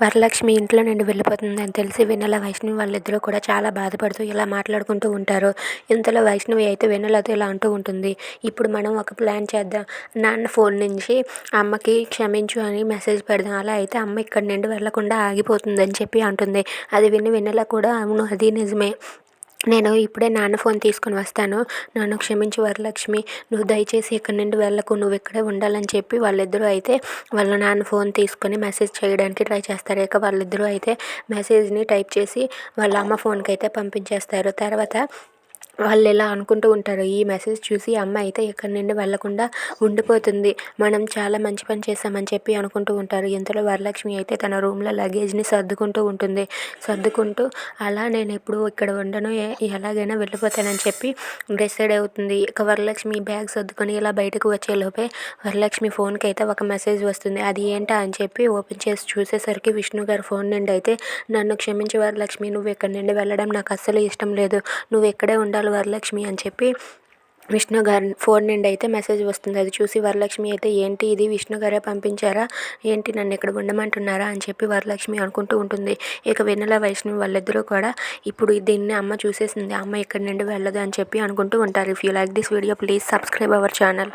వరలక్ష్మి ఇంట్లో నుండి వెళ్ళిపోతుందని తెలిసి వెన్నెల వైష్ణవి వాళ్ళిద్దరూ కూడా చాలా బాధపడుతూ ఇలా మాట్లాడుకుంటూ ఉంటారు. ఇంతలో వైష్ణవి అయితే వెన్నెలతో ఇలా అంటూ ఉంటుంది. ఇప్పుడు మనం ఒక ప్లాన్ చేద్దాం. నాన్న ఫోన్ నుంచి అమ్మకి క్షమించు అని మెసేజ్ పెడదాం. అలా అయితే అమ్మ ఇక్కడి నుండి వెళ్ళకుండా ఆగిపోతుందని చెప్పి అంటుంది. అది విని వెన్నెల కూడా అవును అది నిజమే. నేను ఇప్పుడే నాన్న ఫోన్ తీసుకొని వస్తాను. నన్ను క్షమించు వరలక్ష్మి. నువ్వు దయచేసి ఇక్కడి నుండి వెళ్ళకు. నువ్వు ఇక్కడే ఉండాలని చెప్పి వాళ్ళిద్దరూ అయితే వాళ్ళ నాన్న ఫోన్ తీసుకొని మెసేజ్ చేయడానికి ట్రై చేస్తారు. ఇక వాళ్ళిద్దరూ అయితే మెసేజ్ని టైప్ చేసి వాళ్ళ అమ్మ ఫోన్కి అయితే పంపించేస్తారు. తర్వాత వాళ్ళు ఇలా అనుకుంటూ ఉంటారు ఈ మెసేజ్ చూసి అమ్మాయి అయితే ఇక్కడి నుండి వెళ్ళకుండా ఉండిపోతుంది. మనం చాలా మంచి పని చేశామని చెప్పి అనుకుంటూ ఉంటారు. ఇంతలో వరలక్ష్మి అయితే తన రూమ్లో లగేజ్ని సర్దుకుంటూ ఉంటుంది. సర్దుకుంటూ అలా నేను ఎప్పుడు ఇక్కడ ఉండను. ఎలాగైనా వెళ్ళిపోతానని చెప్పి డిసైడ్ అవుతుంది. ఇక వరలక్ష్మి బ్యాగ్ సర్దుకొని ఇలా బయటకు వచ్చేలోపే వరలక్ష్మి ఫోన్కి అయితే ఒక మెసేజ్ వస్తుంది. అది ఏంటా అని చెప్పి ఓపెన్ చేసి చూసేసరికి విష్ణు గారి ఫోన్ నుండి అయితే నన్ను క్షమించి వరలక్ష్మి నువ్వు ఇక్కడి నుండి వెళ్ళడం నాకు అస్సలు ఇష్టం లేదు. నువ్వు ఇక్కడే ఉండాలి వరలక్ష్మి అని చెప్పి విష్ణు గారి ఫోన్ నుండి అయితే మెసేజ్ వస్తుంది. అది చూసి వరలక్ష్మి అయితే ఏంటి ఇది? విష్ణు గారే పంపించారా? ఏంటి నన్ను ఇక్కడ ఉండమంటున్నారా? అని చెప్పి వరలక్ష్మి అనుకుంటూ ఉంటుంది. ఇక వెన్నెల వైష్ణవి వాళ్ళిద్దరూ కూడా ఇప్పుడు దీన్ని అమ్మ చూసేసింది. అమ్మ ఇక్కడి నుండి వెళ్ళదు అని చెప్పి అనుకుంటూ ఉంటారు. If you like this video please subscribe our channel